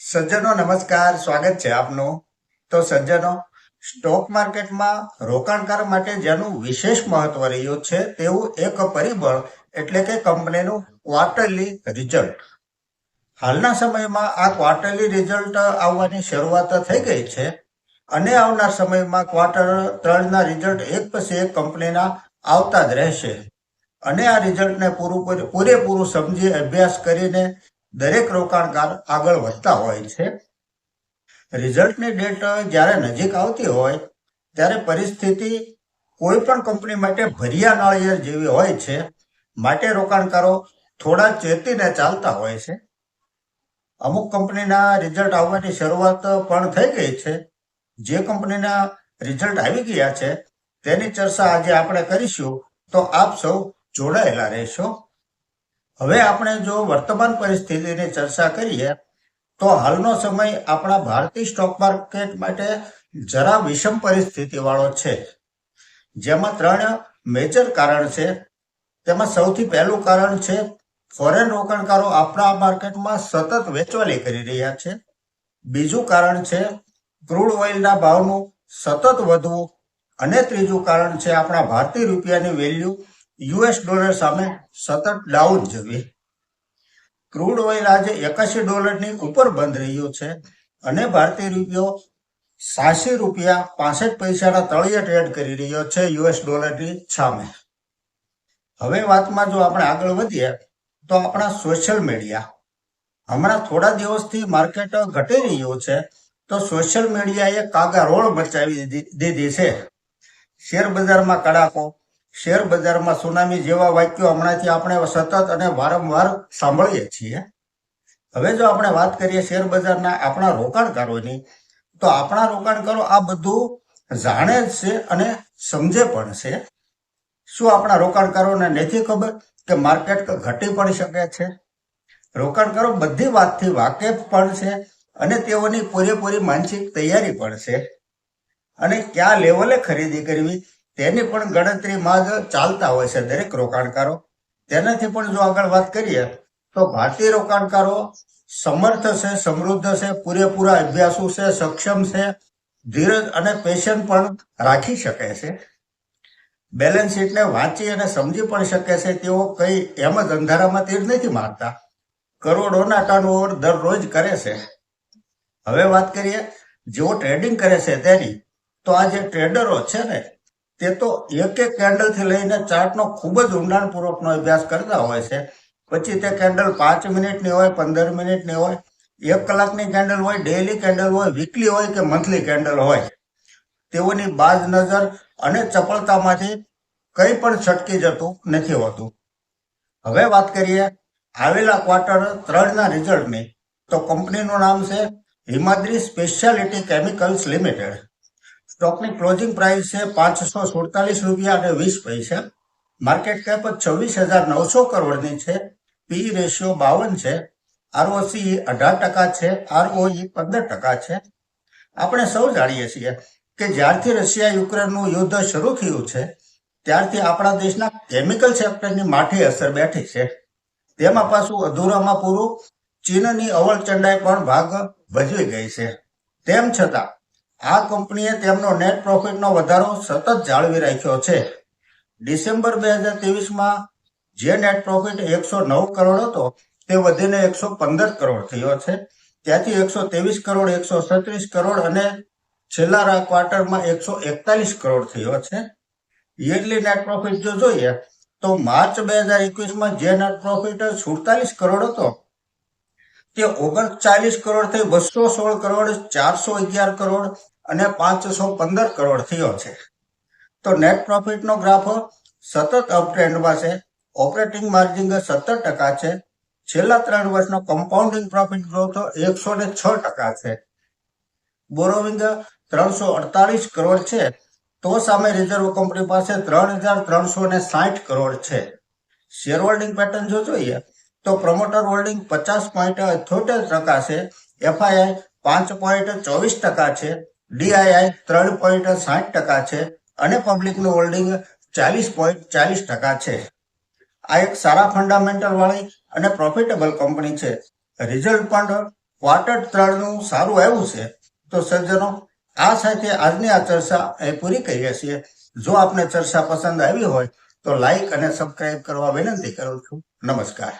સજ્જનો નમસ્કાર, સ્વાગત છે આપનું. તો સજ્જનો, સ્ટોક માર્કેટમાં રોકાણકાર માટે જેનું વિશેષ મહત્વ રહ્યું છે તેવું એક પરિબળ એટલે કે કંપનીનું ક્વાર્ટરલી રિઝલ્ટ હાલના સમયમાં આ ક્વાર્ટરલી રિઝલ્ટ આવવાની શરૂઆત થઈ ગઈ છે અને આવનાર સમયમાં ક્વાર્ટર ત્રણના રિઝલ્ટ એક પછી એક કંપનીના આવતા જ રહેશે. અને આ રિઝલ્ટને પૂરું પૂરે- પૂરેપૂરું સમજી અભ્યાસ કરીને દરેક રોકાણકાર આગળ વધતા હોય છે. રિઝલ્ટની ડેટ જ્યારે નજીક આવતી હોય, ત્યારે પરિસ્થિતિ કોઈ પણ કંપની માટે ભર્યા નાળિયેર જેવી હોય છે. માટે રોકાણકારો થોડા ચેતીને ચાલતા હોય છે. અમુક કંપનીના રિઝલ્ટ આવવાની શરૂઆત પણ થઈ ગઈ છે. જે કંપનીના રિઝલ્ટ આવી ગયા છે, તેની ચર્ચા આજે આપણે કરીશું. તો આપ સૌ જોડાયેલા રહેશો. હવે આપણે જો વર્તમાન પરિસ્થિતિની ચર્ચા કરીએ, તો હાલનો સમય આપણા ભારતીય સ્ટોક માર્કેટ માટે જરા વિષમ પરિસ્થિતિ વાળો છે. જેમાં ત્રણ મેજર કારણ છે. તેમાં સૌથી પહેલું કારણ છે ફોરેન રોકાણકારો આપણા માર્કેટમાં સતત વેચવાલી કરી રહ્યા છે. બીજું કારણ છે ક્રૂડ ઓઇલના ભાવનું સતત વધવું. અને ત્રીજું કારણ છે, આપણા ભારતીય રૂપિયાની વેલ્યુ યુએસ ડોલર સામે સતત ડાઉન જવી. ક્રૂડ ઓઇલ આજે એકાશી ડોલરની ઉપર બંધ રહ્યું છે અને ભારતીય રૂપિયો સાસી રૂપિયા પાસઠ પૈસાના તળિયે ટ્રેડ કરી રહ્યો છે યુએસ ડોલરની સામે. હવે વાતમાં જો આપણે આગળ વધીએ, તો આપણા સોશિયલ મીડિયા. હમણાં થોડા દિવસથી માર્કેટ ઘટી રહ્યું છે, તો સોશિયલ મીડિયાએ કાગા રોળ મચાવી દીધી છે. શેર બજારમાં કડાકો શેર બજારમાં સુનામી જેવા વાક્યો હમણાંથી આપણે સતત અને વારંવાર સાંભળીએ છીએ. હવે જો આપણે વાત કરીએ શેર બજારના આપણા રોકાણકારોની, તો આપણા રોકાણકારો આ બધું જાણે જ છે અને સમજે પણ છે. શું આપણા રોકાણકારોને નથી ખબર કે માર્કેટ ઘટી પણ શકે છે? રોકાણકારો બધી વાતથી વાકેફ પણ છે અને તેઓની પૂરેપૂરી માનસિક તૈયારી પણ છે. અને કયા લેવલે ખરીદી કરવી તેની પણ ગણતરીમાં જ ચાલતા હોય છે દરેક રોકાણકારો. તેનાથી પણ જો આગળ વાત કરીએ, તો ભારતીય રોકાણકારો સમર્થ છે, સમૃદ્ધ છે, પૂરેપૂરા અભ્યાસુ છે, સક્ષમ છે, ધીરજ અને પેશન પણ રાખી શકે છે. બેલેન્સ શીટને વાંચી અને સમજી પણ શકે છે, તેઓ કઈ એમ જ અંધારામાં તીર નથી મારતા. કરોડોના ટર્નઓવર દરરોજ કરે છે. હવે વાત કરીએ, જેઓ ટ્રેડિંગ કરે છે તેની, તો આ જે ટ્રેડરો છે ને તે તો એક એક કેન્ડલથી લઈને ચાર્ટનો ખૂબ જ ઊંડાણપૂર્વકનો અભ્યાસ કરતા હોય છે. પછી તે કેન્ડલ પાંચ મિનિટની હોય, પંદર મિનિટની હોય, એક કલાકની કેન્ડલ હોય ડેઈલી કેન્ડલ હોય વીકલી હોય કે મંથલી કેન્ડલ હોય. તેઓની બાજ નજર અને ચપળતામાંથી કંઈ પણ છટકી જતું નથી હોતું. હવે વાત કરીએ આવેલા ક્વાર્ટર ત્રણના રિઝલ્ટની તો કંપનીનું નામ છે હિમાદ્રી સ્પેશિયાલિટી કેમિકલ્સ લિમિટેડ સ્ટોકની ક્લોઝિંગ પ્રાઇસ છે પાંચસો સુડતાલીસ રૂપિયા અને વીસ પૈસા. માર્કેટ કેપ છવ્વીસ હજાર નવસો કરોડની છે. પી રેશિયો બાવન છે. આરઓસી અઢાર ટકા છે. આરઓઈ પંદર ટકા છે. આપણે સૌ જાણીએ છીએ કે જ્યારથી રશિયા યુક્રેનનું યુદ્ધ શરૂ થયું છે, ત્યારથી આપણા દેશના કેમિકલ સેક્ટરની માઠી અસર બેઠી છે. તેમાં પાછું અધૂરામાં પૂરું ચીનની અવળચંડાઈ પણ ભાગ ભજવી ગઈ છે. તેમ છતાં આ કંપનીએ તેમનો નેટ પ્રોફિટનો વધારો સતત જાળવી રાખ્યો છે. ડિસેમ્બર બે હજાર ત્રેવીસમાં જે નેટ પ્રોફિટ એકસો નવ કરોડ હતો, તે વધીને એકસો પંદર કરોડ થયો છે. ત્યાંથી એકસો ત્રેવીસ કરોડ, એકસો સત્રીસ કરોડ અને છેલ્લા ક્વાર્ટરમાં એકસો એકતાલીસ કરોડ થયો છે. યરલી નેટ પ્રોફિટ જો જોઈએ, તો માર્ચ બે હજાર એકવીસમાં જે નેટ પ્રોફિટ સુડતાલીસ કરોડ હતો તે ઓગણચાલીસ કરોડ થઈ બસો સોળ કરોડ, ચારસો અગિયાર કરોડ અને પાંચસો પંદર કરોડ થયો છે. તો નેટ પ્રોફિટનો ગ્રાફ સતત અપટ્રેન્ડમાં છે. ઓપરેટિંગ માર્જિન સત્તર ટકા છે. છેલ્લા ત્રણ વર્ષનો કમ્પાઉન્ડિંગ પ્રોફિટ ગ્રોથ એકસો ને છ ટકા છે. બોરોવિંગ ત્રણસો અડતાલીસ કરોડ છે. તો સામે રિઝર્વ કંપની પાસે ત્રણ હજાર ત્રણસો ને સાઠ કરોડ છે. શેર હોલ્ડિંગ પેટર્ન જો જોઈએ તો પ્રમોટર હોલ્ડિંગ પચાસ પોઈન્ટ અઠ્યોતેર ટકા છે એફઆઈઆઈ પાંચ પોઈન્ટ ચોવીસ ટકા છે ડીઆઈઆઈ ત્રણ પોઈન્ટ સાઠ ટકા છે અને પબ્લિકનું હોલ્ડિંગ ચાલીસ પોઈન્ટ ચાલીસ ટકા છે. આ એક સારા ફંડામેન્ટલ વાળી અને પ્રોફિટેબલ કંપની છે. રિઝલ્ટ પણ ક્વાર્ટર ત્રણનું સારું આવ્યું છે. તો સજ્જનો, આ સાથે આજની આ ચર્ચા એ પૂરી કરીએ છીએ. જો આપને ચર્ચા પસંદ આવી હોય તો લાઈક અને સબસ્ક્રાઇબ કરવા વિનંતી કરું છું. નમસ્કાર.